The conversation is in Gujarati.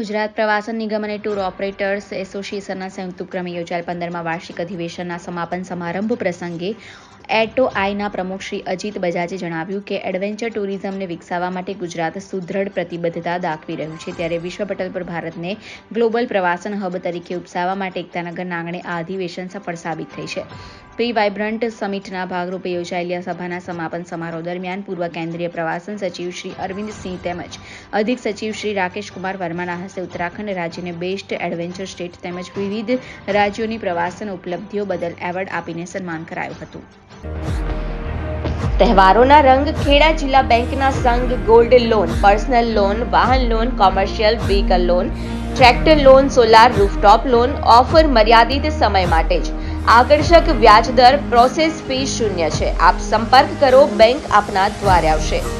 ગુજરાત પ્રવાસન નિગમ અને ટૂર ઓપરેટર્સ એસોસિએશનના સંયુક્ત ઉપક્રમે યોજાયેલ પંદરમા વાર્ષિક અધિવેશનના સમાપન સમારંભ પ્રસંગે એટો આઈના પ્રમુખ શ્રી અજીત બજાજે જણાવ્યું કે એડવેન્ચર ટુરિઝમને વિકસાવવા માટે ગુજરાત સુદૃઢ પ્રતિબદ્ધતા દાખવી રહ્યું છે. ત્યારે વિશ્વ પટલ પર ભારતને ગ્લોબલ પ્રવાસન હબ તરીકે ઉપસાવવા માટે એકતાનગરના આંગણે આ અધિવેશન સફળ સાબિત થઈ છે. પ્રી વાઇબ્રન્ટ સમિટના ભાગરૂપે યોજાયેલી આ સભાના સમાપન સમારોહ દરમિયાન પૂર્વ કેન્દ્રીય પ્રવાસન સચિવ શ્રી અરવિંદસિંહ તેમજ અધિક સચિવ શ્રી રાકેશ કુમાર વર્માના હસ્તે ઉત્તરાખંડ રાજ્યને બેસ્ટ એડવેન્ચર સ્ટેટ તેમજ વિવિધ રાજ્યોની પ્રવાસન ઉપલબ્ધિઓ બદલ એવોર્ડ આપીને સન્માન કરાયું હતું. તહેવારોના રંગ ખેડા જિલ્લા બેંકના સંઘ ગોલ્ડ લોન, પર્સનલ લોન, વાહન loan, commercial vehicle loan, tractor loan, solar rooftop loan, offer મર્યાદિત સમય માટે જ. આકર્ષક વ્યાજ દર પ્રોસેસ ફી શૂન્ય છે. આપ સંપર્ક કરો બેંક આપના દ્વારે આવશે.